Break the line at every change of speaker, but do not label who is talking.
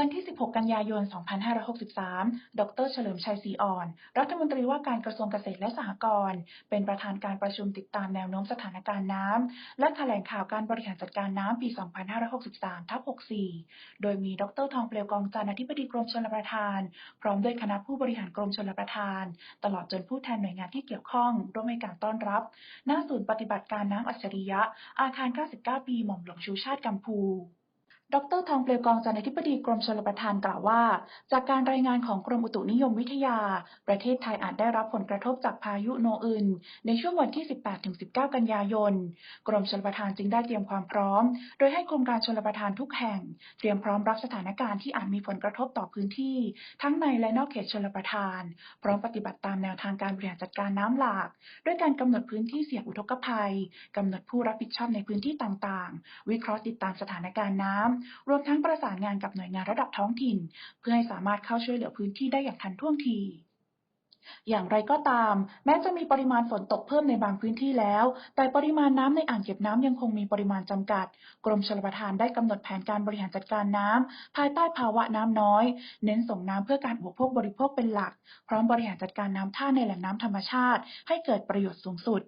วันที่ 16 กันยายน 2563 ดร.เฉลิมชัยศรีอ่อน รัฐมนตรีว่าการกระทรวงเกษตรและสหกรณ์ เป็นประธานการประชุมติดตามแนวโน้มสถานการณ์น้ำ และแถลงข่าวการบริหารจัดการน้ำปี 2563 ทับ 64 โดยมีดร.ทองเปลวกองจันทร์อธิบดีกรมชลประทาน พร้อมด้วยคณะผู้บริหารกรมชลประทาน ตลอดจนผู้แทนหน่วยงานที่เกี่ยวข้อง ร่วมให้การต้อนรับ ณ ศูนย์ปฏิบัติการน้ำอัจฉริยะ อาคาร 99 ปี หม่อมหลวงชูชาติกัมพู ดร.ทองเปลวกองจันทธิบดีกรมชลประทานกล่าวว่า จากการรายงานของกรมอุตุนิยมวิทยา ประเทศไทยอาจได้รับผลกระทบจากพายุโนอึน ในช่วงวันที่ 18-19 กันยายน กรมชลประทานจึงได้เตรียมความพร้อม โดยให้กรมการชลประทานทุกแห่ง เตรียมพร้อมรับสถานการณ์ที่อาจมีผลกระทบต่อพื้นที่ ทั้งในและนอกเขตชลประทาน พร้อมปฏิบัติตามแนวทางการบริหารจัดการน้ำหลาก ด้วยการกำหนดพื้นที่เสี่ยงอุทกภัยกำหนดผู้รับผิดชอบในพื้นที่ต่างๆ วิเคราะห์ติดตามสถานการณ์น้ำรวมทั้งประสานงานกับหน่วยงานระดับท้องถิ่น เพื่อให้สามารถเข้าช่วยเหลือพื้นที่ได้อย่างทันท่วงทีอย่างไรก็ตาม แม้จะมีปริมาณฝนตกเพิ่มในบางพื้นที่แล้ว แต่ปริมาณน้ำในอ่างเก็บน้ำยังคงมีปริมาณจำกัด กรมชลประทานได้กำหนดแผนการบริหารจัดการน้ำภายใต้ภาวะน้ำน้อย เน้นส่งน้ำเพื่อการอุปโภคบริโภคเป็นหลัก พร้อมบริหารจัดการน้ำท่าในแหล่งน้ำธรรมชาติ ให้เกิดประโยชน์สูงสุด